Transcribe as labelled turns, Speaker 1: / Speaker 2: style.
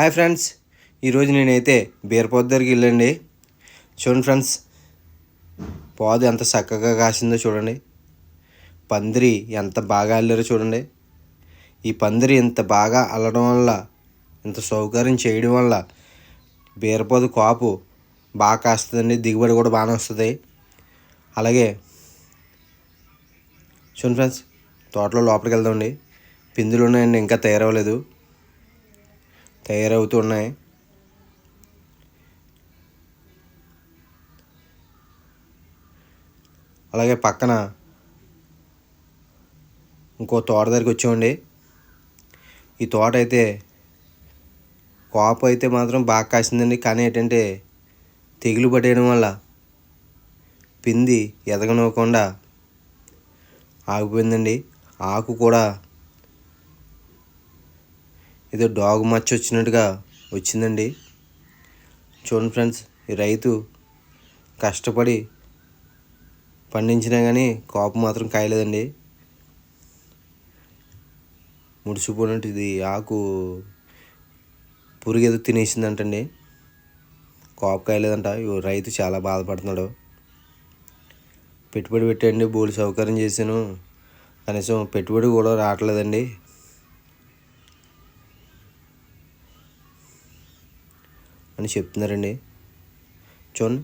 Speaker 1: Hi friends ఈరోజు నేనైతే బీరపోత దగ్గరికి వెళ్ళండి. చూడండి ఫ్రెండ్స్ పోదు ఎంత చక్కగా కాసిందో చూడండి. పందిరి ఎంత బాగా అల్లారో చూడండి. ఈ పందిరి ఇంత బాగా అల్లడం వల్ల ఇంత సౌకర్యం చేయడం వల్ల బీరపోదు కాపు బాగా కాస్తుందండి దిగుబడి కూడా బాగానే వస్తుంది. అలాగే చూడండి ఫ్రెండ్స్ తోటలో లోపలికి వెళ్దామండి. పిందులు ఉన్నాయండి ఇంకా తయారవ్వలేదు. తయారవుతున్నాయి. అలాగే పక్కన ఇంకో తోట దగ్గరికి వచ్చామండి. ఈ తోట అయితే కాపు అయితే మాత్రం బాగా కాసిందండి. కానీ ఏంటంటే తెగులు పడేయడం వల్ల పింది ఎదగనివ్వకుండా ఆగిపోయిందండి. ఆకు కూడా ఏదో డాగ్ మచ్చ వచ్చినట్టుగా వచ్చిందండి. చూడండి ఫ్రెండ్స్ ఈ రైతు కష్టపడి పండించినా కానీ కాపు మాత్రం కాయలేదండి. ముడిసిపోయినట్టు ఇది ఆకు పురుగు ఏదో తినేసిందంటండి. కాపు కాయలేదంట రైతు చాలా బాధపడుతున్నాడు. పెట్టుబడి పెట్టండి బోలు సౌకర్యం చేశాను. కనీసం పెట్టుబడి కూడా రావట్లేదండి. అని చెప్తున్నారండి. చూడండి.